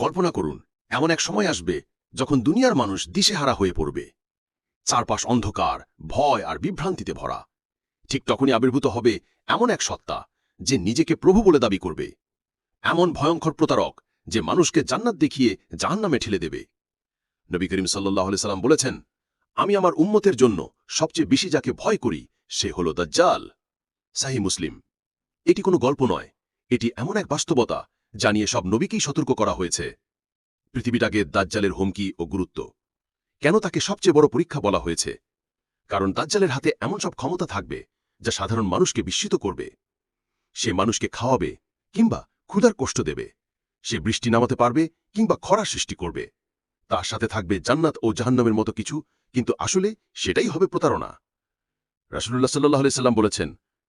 কল্পনা করুন, এমন এক সময় আসবে যখন দুনিয়ার মানুষ দিশেহারা হয়ে পড়বে। চারপাশ অন্ধকার, ভয় আর বিভ্রান্তিতে ভরা। ঠিক তখনই আবির্ভূত হবে এমন এক সত্তা যে নিজেকে প্রভু বলে দাবি করবে। এমন ভয়ঙ্কর প্রতারক যে মানুষকে জান্নাত দেখিয়ে জাহান্নামে ঠেলে দেবে। নবী করিম সাল্লাহ সাল্লাম বলেছেন, আমি আমার উম্মতের জন্য সবচেয়ে বেশি যাকে ভয় করি সে হল দাজ্জাল। সাহি মুসলিম, এটি কোনো গল্প নয়, এটি এমন এক বাস্তবতা জানিয়ে সব নবীকেই সতর্ক করা হয়েছে। পৃথিবীটাকে দাজ্জালের হুমকি ও গুরুত্ব। কেন তাকে সবচেয়ে বড় পরীক্ষা বলা হয়েছে? কারণ দাজ্জালের হাতে এমন সব ক্ষমতা থাকবে যা সাধারণ মানুষকে বিস্মিত করবে। সে মানুষকে খাওয়াবে কিংবা ক্ষুধার কষ্ট দেবে। সে বৃষ্টি নামাতে পারবে কিংবা খরা সৃষ্টি করবে। তার সাথে থাকবে জান্নাত ও জাহান্নামের মতো কিছু, কিন্তু আসলে সেটাই হবে প্রতারণা। রাসুল্লাহ সাল্লাহ সাল্লাম বলেছেন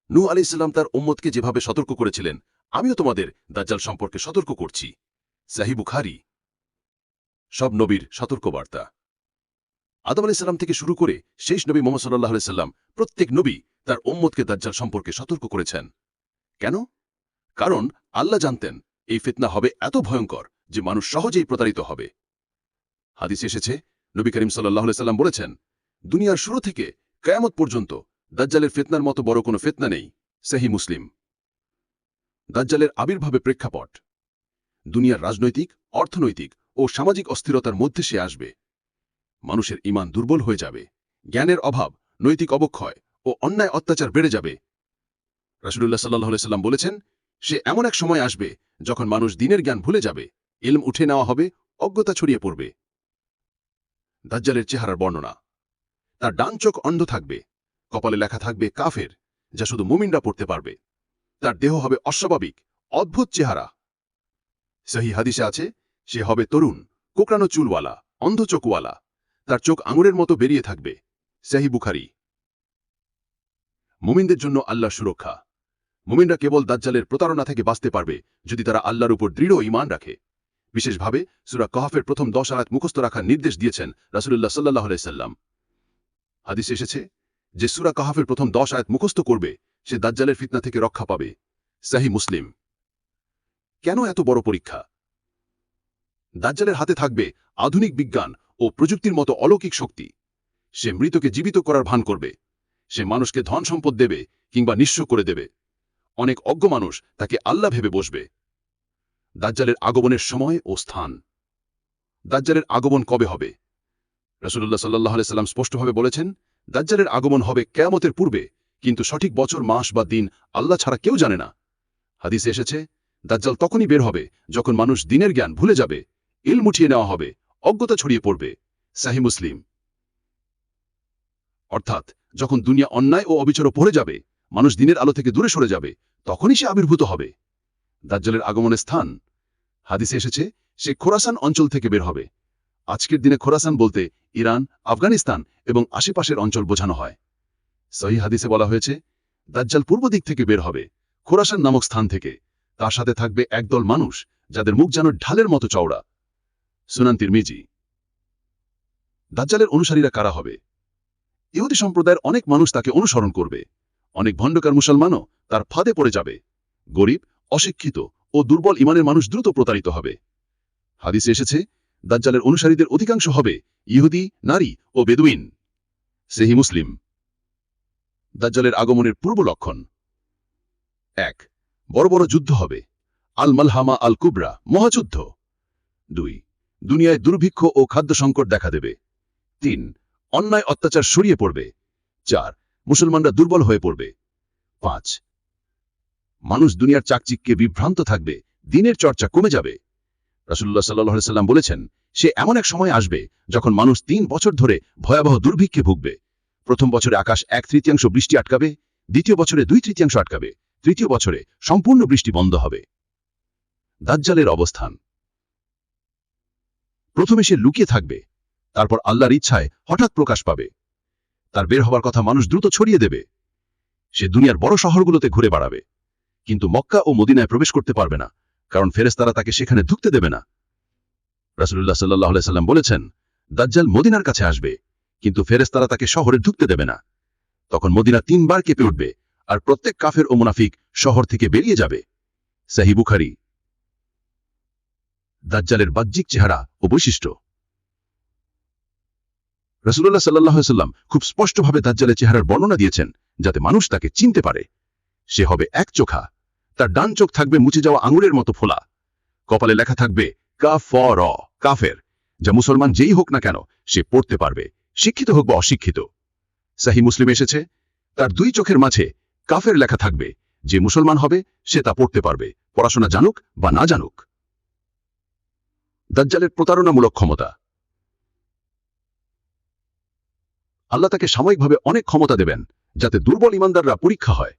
নু আলি সাল্লাম তার উম্মতকে যেভাবে সতর্ক করেছিলেন আমিও তোমাদের দাজ্জাল সম্পর্কে সতর্ক করছি। সাহি বুখারি। সব নবীর সতর্কবার্তা। আদম আলি সাল্লাম থেকে শুরু করে শেষ নবী মোহাম্মদ সাল্লাহ সাল্লাম প্রত্যেক নবী তার উম্মতকে দাজ্জাল সম্পর্কে সতর্ক করেছেন। কেন? কারণ আল্লাহ জানতেন এই ফিতনা হবে এত ভয়ঙ্কর যে মানুষ সহজেই প্রতারিত হবে। হাদিস এসেছে, নবী করিম সাল্লাহ সাল্লাম বলেছেন, দুনিয়ার শুরু থেকে কয়ামত পর্যন্ত দাজ্জালের ফিতনার মতো বড় কোনো ফিতনা নেই। সেহি মুসলিম। দাজ্জালের আবির্ভাবে প্রেক্ষাপট। দুনিয়ার রাজনৈতিক, অর্থনৈতিক ও সামাজিক অস্থিরতার মধ্যে সে আসবে। মানুষের ইমান দুর্বল হয়ে যাবে। জ্ঞানের অভাব, নৈতিক অবক্ষয় ও অন্যায় অত্যাচার বেড়ে যাবে। রাসুলুল্লাহ সাল্লাহ সাল্লাম বলেছেন, সে এমন এক সময় আসবে যখন মানুষ দিনের জ্ঞান ভুলে যাবে, ইলম উঠে নেওয়া হবে, অজ্ঞতা ছড়িয়ে পড়বে। দাজ্জালের চেহারার বর্ণনা, তার ডান চোখ অন্ধ থাকবে, কপালে লেখা থাকবে কাফের, যা শুধু মুমিনরা পড়তে পারবে। তার দেহ হবে অস্বাভাবিক, অদ্ভুত চেহারা। সহি হাদিসে আছে, সে হবে তরুণ, কোকড়ানো চুলওয়ালা, অন্ধ চোখওয়ালা, তার চোখ আঙুরের মতো বেরিয়ে থাকবে। সাহি বুখারি। মুমিনদের জন্য আল্লাহ সুরক্ষা। মুমিনরা কেবল দাজ্জালের প্রতারণা থেকে বাঁচতে পারবে যদি তারা আল্লাহর উপর দৃঢ় ইমান রাখে। বিশেষভাবে সুরা কহাফের প্রথম দশ আয়াত মুখস্থ রাখার নির্দেশ দিয়েছেন রাসুল্লাহ সাল্লাহ সাল্লাম। হাদিস এসেছে যে সুরা কাহাফের প্রথম দশ আয়াত মুখস্থ করবে সে দাজ্জালের ফিতনা থেকে রক্ষা পাবে। সাহি মুসলিম। কেন এত বড় পরীক্ষা? দাজ্জালের হাতে থাকবে আধুনিক বিজ্ঞান ও প্রযুক্তির মতো অলৌকিক শক্তি। সে মৃতকে জীবিত করার ভান করবে। সে মানুষকে ধন সম্পদ দেবে কিংবা নিঃস্ব করে দেবে। অনেক অজ্ঞ মানুষ তাকে আল্লাহ ভেবে বসবে। দাজ্জালের আগমনের সময় ও স্থান। দাজ্জালের আগমন কবে হবে? রসুল্লাহ সাল্লাহ সাল্লাম স্পষ্টভাবে বলেছেন, দাজ্জালের আগমন হবে কেয়ামতের পূর্বে। কিন্তু সঠিক বছর, মাস বা দিন আল্লাহ ছাড়া কেউ জানে না। হাদিসে এসেছে, দাজ্জাল তখনই বের হবে যখন মানুষ দিনের জ্ঞান ভুলে যাবে ইল মুঠিয়ে নেওয়া হবে, অজ্ঞতা ছড়িয়ে পড়বে। সাহি মুসলিম। অর্থাৎ যখন দুনিয়া অন্যায় ও অবিচারও পড়ে যাবে, মানুষ দিনের আলো থেকে দূরে সরে যাবে, তখনই সে আবির্ভূত হবে। দাজ্জালের আগমনের স্থান। হাদিসে এসেছে, সে খোরাসান অঞ্চল থেকে বের হবে। আজকের দিনে খোরাসান বলতে ইরান, আফগানিস্তান এবং আশেপাশের অঞ্চল বোঝানো হয়। সহি হাদিসে বলা হয়েছে, দাজ্জাল পূর্ব দিক থেকে বের হবে, খোরাসান নামক স্থান থেকে। তার সাথে থাকবে একদল মানুষ, যাদের মুখ যেন ঢালের মতো চওড়া। সুনান তিরমিজি। দাজ্জালের অনুসারীরা কারা হবে? ইহুদি সম্প্রদায়ের অনেক মানুষ তাকে অনুসরণ করবে। অনেক ভণ্ডকার মুসলমানও তার ফাঁদে পড়ে যাবে। গরিব, অশিক্ষিত ও দুর্বল ইমানের মানুষ দ্রুত প্রতারিত হবে। হাদিসে এসেছে, দাজ্জালের অনুসারীদের অধিকাংশ হবে ইহুদি, নারী ও বেদুইন। সেহি মুসলিম। দাজ্জালের আগমনের পূর্ব লক্ষণ। এক, বড় বড় যুদ্ধ হবে। আল মালহামা আল কুবরা মহাযুদ্ধ। দুই, দুনিয়ায় দুর্ভিক্ষ ও খাদ্য সংকট দেখা দেবে। তিন, অন্যায় অত্যাচার সরিয়ে পড়বে। চার, মুসলমানরা দুর্বল হয়ে পড়বে। পাঁচ, মানুষ দুনিয়ার চাকচিককে বিভ্রান্ত থাকবে। দিনের চর্চা কমে যাবে। রাসুল্লাহ সাল্লাহ সাল্লাম বলেছেন, সে এমন এক সময় আসবে যখন মানুষ তিন বছর ধরে ভয়াবহ দুর্ভিক্ষে ভুগবে। প্রথম বছরে আকাশ এক তৃতীয়াংশ বৃষ্টি আটকাবে, দ্বিতীয় বছরে দুই তৃতীয়াংশ আটকাবে, তৃতীয় বছরে সম্পূর্ণ বৃষ্টি বন্ধ হবে। দাজ্জালের অবস্থান। প্রথমে সে লুকিয়ে থাকবে, তারপর আল্লাহর ইচ্ছায় হঠাৎ প্রকাশ পাবে। তার বের হবার কথা মানুষ দ্রুত ছড়িয়ে দেবে। সে দুনিয়ার বড় শহরগুলোতে ঘুরে বেড়াবে। কিন্তু মক্কা ও মদিনায় প্রবেশ করতে পারবে না, কারণ ফেরেস্তারা তাকে সেখানে ঢুকতে দেবে না। রাসুল্লাহ সাল্লাহ সাল্লাম বলেছেন, দাজ্জাল মদিনার কাছে আসবে কিন্তু ফেরেস্তারা তাকে শহরে ঢুকতে দেবে না। তখন মদিনা তিনবার কেঁপে উঠবে আর প্রত্যেক কাফের ও মুনাফিক শহর থেকে বেরিয়ে যাবে। সাহি বুখারি। দাজ্জালের বাহ্যিক চেহারা ও বৈশিষ্ট্য। রসুল্লাহ সাল্লাহ সাল্লাম খুব স্পষ্টভাবে দাজ্জালের চেহারার বর্ণনা দিয়েছেন, যাতে মানুষ তাকে চিনতে পারে। সে হবে এক চোখা। তার ডান চোখ থাকবে মুছে যাওয়া আঙুরের মতো ফোলা। কপালে লেখা থাকবে কা ফ র, কাফের। যা মুসলমান যেই হোক না কেন সে পড়তে পারবে। শিক্ষিত হোক বা অশিক্ষিত। সাহি মুসলিম এসেছে, তার দুই চোখের মাঝে কাফের লেখা থাকবে, যে মুসলমান হবে, সে তা পড়তে পারবে, পড়াশোনা জানুক বা না জানুক। দাজ্জালের প্রতারণামূলক ক্ষমতা। আল্লাহ তাকে সাময়িকভাবে অনেক ক্ষমতা দেবেন, যাতে দুর্বল ইমানদাররা পরীক্ষা হয়।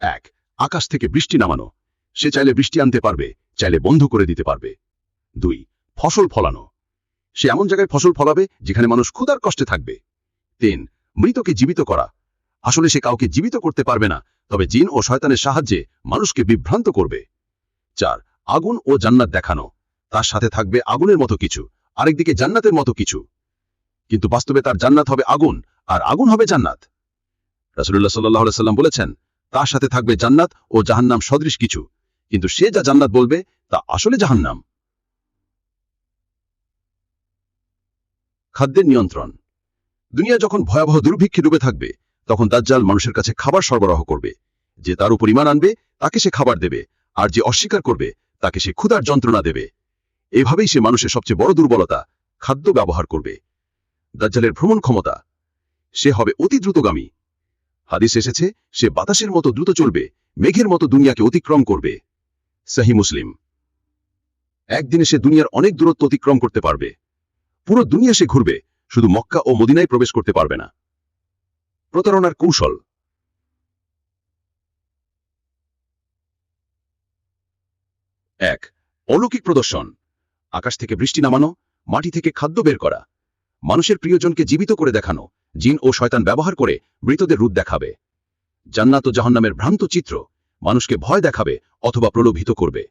এক, আকাশ থেকে বৃষ্টি নামানো। সে চাইলে বৃষ্টি আনতে পারবে, চাইলে বন্ধ করে দিতে পারবে। দুই, ফসল ফলানো। সে এমন জায়গায় ফসল ফলাবে যেখানে মানুষ ক্ষুধার কষ্টে থাকবে। তিন, মৃতকে জীবিত করা। আসলে সে কাউকে জীবিত করতে পারবে না, তবে জিন ও শয়তানের সাহায্যে মানুষকে বিভ্রান্ত করবে। চার, আগুন ও জান্নাত দেখানো। তার সাথে থাকবে আগুনের মতো কিছু, আরেকদিকে জান্নাতের মতো কিছু। কিন্তু বাস্তবে তার জান্নাত হবে আগুন, আর আগুন হবে জান্নাত। রাসুল্লাহ সাল্লাহ সাল্লাম বলেছেন, তার সাথে থাকবে জান্নাত ও জাহান্নাম সদৃশ কিছু। কিন্তু সে যা জান্নাত বলবে, তা আসলে জাহান্নাম। খাদ্যের নিয়ন্ত্রণ। দুনিয়া যখন ভয়াবহ দুর্ভিক্ষে ডুবে থাকবে, তখন দাজ্জাল মানুষের কাছে খাবার সরবরাহ করবে। যে তার উপর ইমান আনবে, তাকে সে খাবার দেবে, আর যে অস্বীকার করবে, তাকে সে ক্ষুধার যন্ত্রণা দেবে। এভাবেই সে মানুষের সবচেয়ে বড় দুর্বলতা খাদ্য ব্যবহার করবে। দাজ্জালের ভ্রমণ ক্ষমতা, সে হবে অতি দ্রুতগামী। হাদিস এসেছে, সে বাতাসের মতো দ্রুত চলবে, মেঘের মতো দুনিয়াকে অতিক্রম করবে। সাহি মুসলিম। একদিনে সে দুনিয়ার অনেক দূরত্ব অতিক্রম করতে পারবে। পুরো দুনিয়া সে ঘুরবে, শুধু মক্কা ও মদিনায় প্রবেশ করতে পারবে না। প্রতারণার কৌশল। এক, অলৌকিক প্রদর্শন। আকাশ থেকে বৃষ্টি নামানো, মাটি থেকে খাদ্য বের করা। মানুষের প্রিয়জনকে জীবিত করে দেখানো, জিন ও শয়তান ব্যবহার করে মৃতদের রূপ দেখাবে। জান্নাত ও জাহান্নামের ভ্রান্ত চিত্র, মানুষকে ভয় দেখাবে অথবা প্রলোভিত করবে।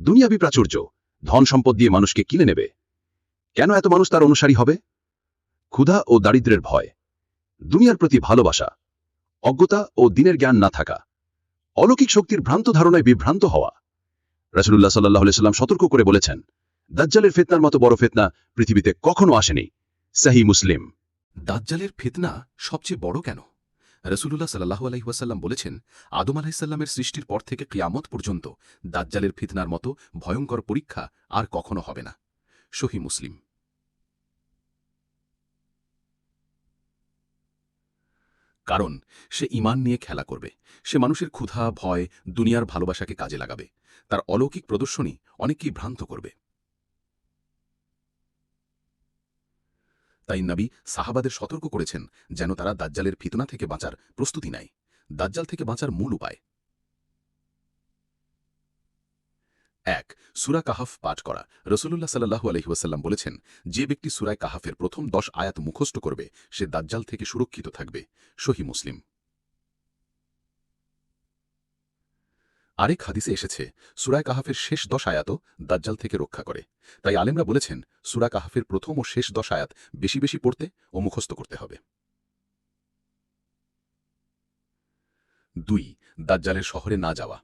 দুনিয়াবি প্রাচুর্য, ধন সম্পদ দিয়ে মানুষকে কিনে নেবে। কেন এত মানুষ তার অনুসারী হবে? ক্ষুধা ও দারিদ্রের ভয়, দুনিয়ার প্রতি ভালোবাসা, অজ্ঞতা ও দিনের জ্ঞান না থাকা, অলৌকিক শক্তির ভ্রান্ত ধারণায় বিভ্রান্ত হওয়া। রাসুল্লাহ সাল্লাহ সাল্লাম সতর্ক করে বলেছেন, দাজ্জালের ফেতনার মতো বড় ফেতনা পৃথিবীতে কখনো আসেনি। সাহি মুসলিম। দাজ্জালের ফিতনা সবচেয়ে বড় কেন? রসুল্লাহ সাল্লাহু আলহিহাসাল্লাম বলেছেন, আদম আলাহিসাল্লামের সৃষ্টির পর থেকে কিয়ামত পর্যন্ত দাজ্জালের ফিতনার মতো ভয়ঙ্কর পরীক্ষা আর কখনো হবে না। সহি মুসলিম। কারণ, সে ইমান নিয়ে খেলা করবে। সে মানুষের ক্ষুধা, ভয়, দুনিয়ার ভালোবাসাকে কাজে লাগাবে। তার অলৌকিক প্রদর্শনী অনেককেই ভ্রান্ত করবে। তাই নবী সাহাবাদের সতর্ক করেছেন যেন তারা দাজ্জালের ফিতনা থেকে বাঁচার প্রস্তুতি নেয়। দাজ্জাল থেকে বাঁচার মূল উপায়। এক সুরা কাহাফ পাঠ করা। রসুল্লাহ সাল্লাহু আলহিউসাল্লাম বলেছেন, যে ব্যক্তি সুরায় কাহাফের প্রথম দশ আয়াত মুখস্থ করবে, সে দাজ্জাল থেকে সুরক্ষিত থাকবে। সহি মুসলিম। আরেক হাদিসে এসেছে, সুরায় কাহাফের শেষ দশ আয়াতও দাজ্জাল থেকে রক্ষা করে। তাই আলেমরা বলেছেন, সুরা কাহাফের প্রথম ও শেষ দশ আয়াত বেশি বেশি পড়তে ও মুখস্থ করতে হবে। দুই, দাজ্জালের শহরে না যাওয়া।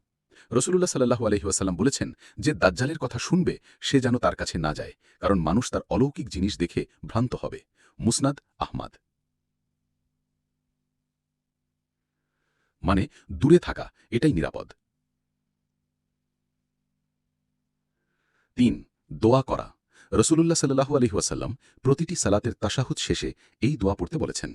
রসুল্লাহ সাল্লাহু আলহিহাসাল্লাম বলেছেন যে দাজ্জালের কথা শুনবে, সে যেন তার কাছে না যায়, কারণ মানুষ তার অলৌকিক জিনিস দেখে ভ্রান্ত হবে। মুসনাদ আহমাদ। মানে দূরে থাকা, এটাই নিরাপদ। তিন, দোয়া করা। রসুল্লাহ সাল্লাহু আলহি ওয়াসাল্লাম প্রতিটি সালাতের তাশাহুদ শেষে এই দোয়া পড়তে বলেছেন।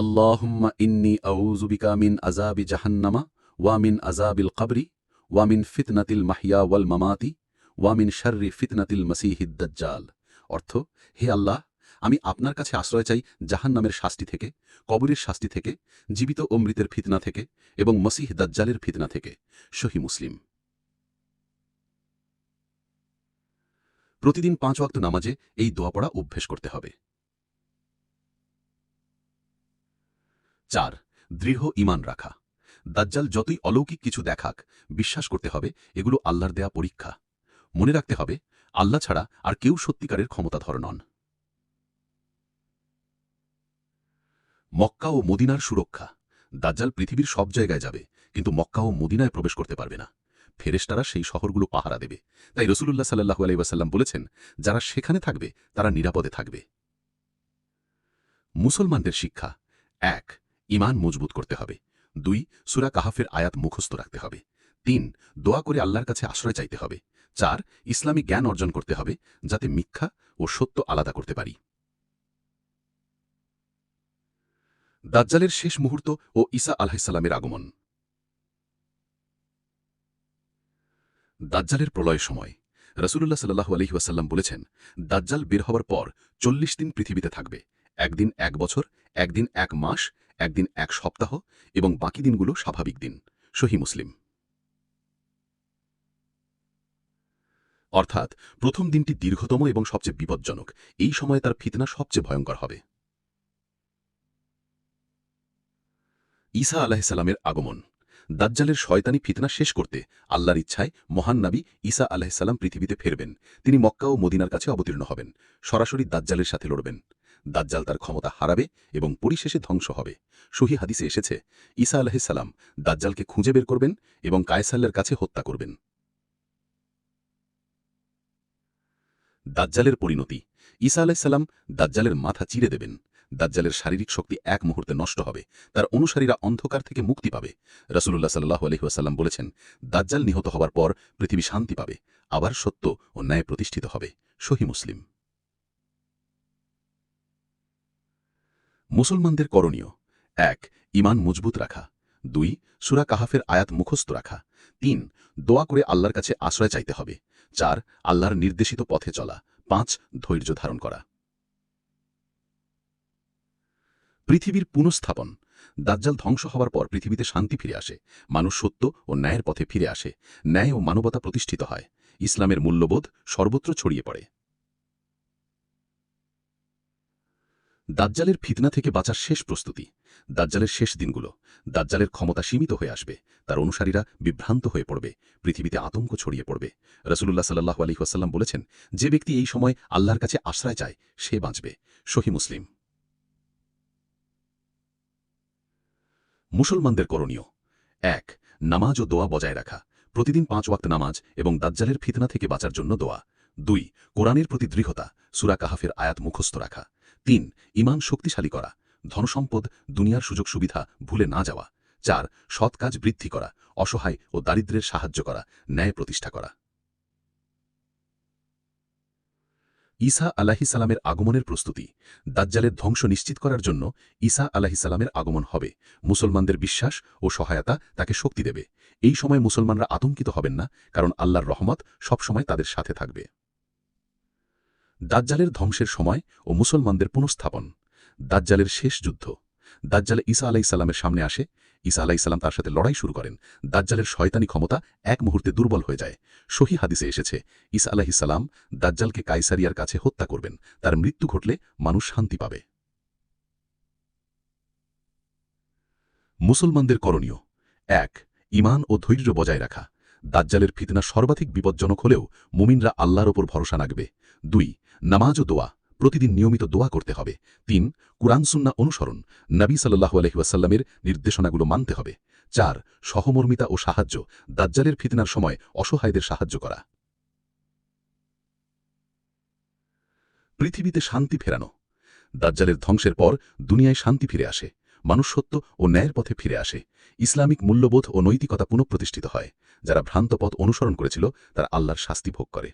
আল্লাহুম্মা ইন্নি আউযুবিকা মিন আযাবি জাহান্নামা ওয়া মিন আযাবিল কবরি ওয়া মিন ফিতনাতিল মাহিয়া ওয়াল মামাতি ওয়া মিন শাররি ফিতনাতিল মাসীহিদ দাজ্জাল অর্থ, হে আল্লাহ, আমি আপনার কাছে আশ্রয় চাই জাহান্নামের শাস্তি থেকে, কবরের শাস্তি থেকে, জীবিত ও মৃতের ফিতনা থেকে এবং মসিহ দাজ্জালের ফিতনা থেকে। সহি মুসলিম। প্রতিদিন পাঁচ ওয়াক্ত নামাজে এই দোয়া পড়া অভ্যেস করতে হবে। চার, দৃঢ় ইমান রাখা। দাজ্জাল যতই অলৌকিক কিছু দেখাক, বিশ্বাস করতে হবে এগুলো আল্লাহর দেয়া পরীক্ষা। মনে রাখতে হবে, আল্লাহ ছাড়া আর কেউ সত্যিকারের ক্ষমতাধর নন। মক্কা ও মদিনার সুরক্ষা। দাজ্জাল পৃথিবীর সব জায়গায় যাবে, কিন্তু মক্কা ও মদিনায় প্রবেশ করতে পারবে না। ফেরেশতারা সেই শহরগুলো পাহারা দেবে। তাই রসুলুল্লাহ সাল্লাহু আলাইসাল্লাম বলেছেন, যারা সেখানে থাকবে, তারা নিরাপদে থাকবে। মুসলমানদের শিক্ষা। এক ইমান মজবুত করতে হবে। দুই, সুরা কাহাফের আয়াত মুখস্থ রাখতে হবে। তিন, দোয়া করে আল্লাহর কাছে আশ্রয় চাইতে হবে। চার, ইসলামী জ্ঞান অর্জন করতে হবে, যাতে মিথ্যা ও সত্য আলাদা করতে পারি। দাজ্জালের শেষ মুহূর্ত ও ঈসা আলাহিসাল্লামের আগমন। দাজ্জালের প্রলয় সময়। রসুল্লাহ সাল্লাহু আলহি ওয়াসাল্লাম বলেছেন, দাজ্জাল বের হওয়ার পর চল্লিশ দিন পৃথিবীতে থাকবে। একদিন এক বছর, একদিন এক মাস একদিন এক সপ্তাহ এবং বাকি দিনগুলো স্বাভাবিক দিন। সহি মুসলিম। অর্থাৎ প্রথম দিনটি দীর্ঘতম এবং সবচেয়ে বিপজ্জনক। এই সময়ে তার ফিতনা সবচেয়ে ভয়ঙ্কর হবে। ঈসা আলাহিসাল্লামের আগমন। দাজ্জালের শয়তানি ফিতনা শেষ করতে আল্লাহর ইচ্ছায় মহান নাবী ঈসা আলাহিসাল্লাম পৃথিবীতে ফেরবেন। তিনি মক্কা ও মদিনার কাছে অবতীর্ণ হবেন। সরাসরি দাজ্জালের সাথে লড়বেন। দাজ্জাল তার ক্ষমতা হারাবে এবং পরিশেষে ধ্বংস হবে। সহি হাদিসে এসেছে, ঈসা আলাহিসাল্লাম দাজ্জালকে খুঁজে বের করবেন এবং কায়সাল্লের কাছে হত্যা করবেন। দাজ্জালের পরিণতি, ঈসা আলাইসাল্লাম দাজ্জালের মাথা চিরে দেবেন। দাজ্জালের শারীরিক শক্তি এক মুহূর্তে নষ্ট হবে, তার অনুসারীরা অন্ধকার থেকে মুক্তি পাবে। রসুল্লাহ সাল্লাহ আলহিহাসাল্লাম বলেছেন, দাজ্জাল নিহত হবার পর পৃথিবী শান্তি পাবে, আবার সত্য ও ন্যায় প্রতিষ্ঠিত হবে। সহি মুসলিম। মুসলমানদের করণীয়। এক ইমান মজবুত রাখা। দুই, সুরা কাহাফের আয়াত মুখস্থ রাখা। তিন, দোয়া করে আল্লাহর কাছে আশ্রয় চাইতে হবে। চার, আল্লাহর নির্দেশিত পথে চলা। পাঁচ, ধৈর্য ধারণ করা। পৃথিবীর পুনঃস্থাপন। দাজ্জাল ধ্বংস হওয়ার পর পৃথিবীতে শান্তি ফিরে আসে। মানুষ সত্য ও ন্যায়ের পথে ফিরে আসে। ন্যায় ও মানবতা প্রতিষ্ঠিত হয়। ইসলামের মূল্যবোধ সর্বত্র ছড়িয়ে পড়ে। দাজ্জালের ফিতনা থেকে বাঁচার শেষ প্রস্তুতি। দাজ্জালের শেষ দিনগুলো, দাজ্জালের ক্ষমতা সীমিত হয়ে আসবে, তার অনুসারীরা বিভ্রান্ত হয়ে পড়বে, পৃথিবীতে আতঙ্ক ছড়িয়ে পড়বে। রসুল্লাহ সাল্লাহ আলী ওয়াসাল্লাম বলেছেন, যে ব্যক্তি এই সময় আল্লাহর কাছে আশ্রয় চায়, সে বাঁচবে। সহি মুসলিম। মুসলমানদের করণীয়। এক, নামাজ ও দোয়া বজায় রাখা। প্রতিদিন পাঁচ ওয়াক্ত নামাজ এবং দাজ্জালের ফিতনা থেকে বাঁচার জন্য দোয়া। দুই, কোরআনের প্রতি দৃঢ়তা, সুরা কাহাফের আয়াত মুখস্থ রাখা। তিন, ইমান শক্তিশালী করা। ধনসম্পদ, দুনিয়ার সুযোগ সুবিধা, ভুলে না যাওয়া। চার, সৎ কাজ বৃদ্ধি করা, অসহায় ও দারিদ্রের সাহায্য করা, ন্যায় প্রতিষ্ঠা করা। ঈসা আলাহিসাল্লামের আগমনের প্রস্তুতি। দাজ্জালের ধ্বংস নিশ্চিত করার জন্য ঈসা আলাহিসাল্লামের আগমন হবে। মুসলমানদের বিশ্বাস ও সহায়তা তাকে শক্তি দেবে। এই সময় মুসলমানরা আতঙ্কিত হবেন না, কারণ আল্লাহর রহমত সবসময় তাদের সাথে থাকবে। দাজ্জালের ধ্বংসের সময় ও মুসলমানদের পুনঃস্থাপন। দাজ্জালের শেষ যুদ্ধ। দাজ্জালে ঈসা আলাইসাল্লামের সামনে আসে। ঈসা আলাইসাল্লাম তার সাথে লড়াই শুরু করেন। দাজ্জালের শয়তানি ক্ষমতা এক মুহূর্তে দুর্বল হয়ে যায়। সহি হাদিসে এসেছে, ঈসা আলাহিসাল্লাম দাজ্জালকে কাইসারিয়ার কাছে হত্যা করবেন। তার মৃত্যু ঘটলে মানুষ শান্তি পাবে। মুসলমানদের করণীয়। এক ইমান ও ধৈর্য বজায় রাখা। দাজ্জালের ফিতনা সর্বাধিক বিপজ্জনক হলেও মুমিনরা আল্লাহর ওপর ভরসা রাখবে। দুই, নামাজ ও দোয়া। প্রতিদিন নিয়মিত দোয়া করতে হবে। তিন কুরআনসুন্না অনুসরণ। নবী সাল্লাহ আলহিউসাল্লামের নির্দেশনাগুলো মানতে হবে। চার, সহমর্মিতা ও সাহায্য। দাজ্জালের ফিতনার সময় অসহায়দের সাহায্য করা। পৃথিবীতে শান্তি ফেরানো। দাজ্জালের ধ্বংসের পর দুনিয়ায় শান্তি ফিরে আসে। মানুষ সত্য ও ন্যায়ের পথে ফিরে আসে। ইসলামিক মূল্যবোধ ও নৈতিকতা পুনঃপ্রতিষ্ঠিত হয়। যারা ভ্রান্ত পথ অনুসরণ করেছিল, তারা আল্লাহর শাস্তি ভোগ করে।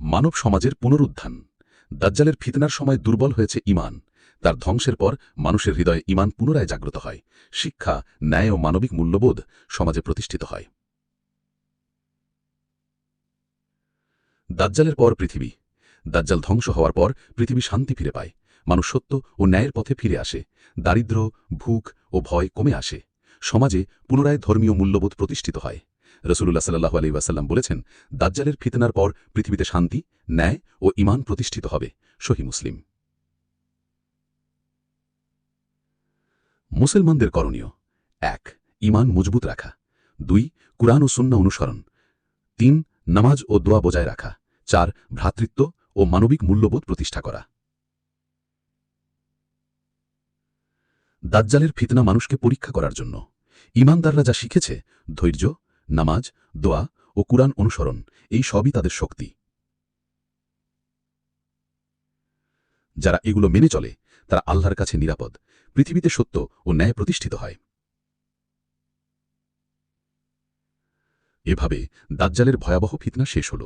মানব সমাজের পুনরুত্থান। দাজ্জালের ফিতনার সময় দুর্বল হয়েছে ইমান তার ধ্বংসের পর মানুষের হৃদয়ে ইমান পুনরায় জাগ্রত হয়। শিক্ষা, ন্যায় ও মানবিক মূল্যবোধ সমাজে প্রতিষ্ঠিত হয়। দাজ্জালের পর পৃথিবী। দাজ্জাল ধ্বংস হওয়ার পর পৃথিবী শান্তি ফিরে পায়। মানুষ সত্য ও ন্যায়ের পথে ফিরে আসে, দারিদ্র ভূক ও ভয় কমে আসে। সমাজে পুনরায় ধর্মীয় মূল্যবোধ প্রতিষ্ঠিত হয়। রসুল্লাহ সাল্লাহ আলী ওয়াসাল্লাম বলেছেন, দাজ্জালের ফিতনার পর পৃথিবীতে শান্তি, ন্যায় ও ইমান প্রতিষ্ঠিত হবে। সহি মুসলিম। মুসলমানদের করণীয়, এক ইমান মজবুত রাখা। দুই, কুরআন ও সুন্না অনুসরণ। তিন, নামাজ ও দোয়া বজায় রাখা। চার, ভ্রাতৃত্ব ও মানবিক মূল্যবোধ প্রতিষ্ঠা করা। দাজ্জালের ফিতনা মানুষকে পরীক্ষা করার জন্য। ইমানদাররা যা শিখেছে, ধৈর্য, নামাজ, দোয়া ও কুরআন অনুসরণ, এই সবই তাদের শক্তি। যারা এগুলো মেনে চলে, তারা আল্লাহর কাছে নিরাপদ, পৃথিবীতে সত্য ও ন্যায় প্রতিষ্ঠিত হয়। এভাবে দাজ্জালের ভয়াবহ ফিতনা শেষ হল।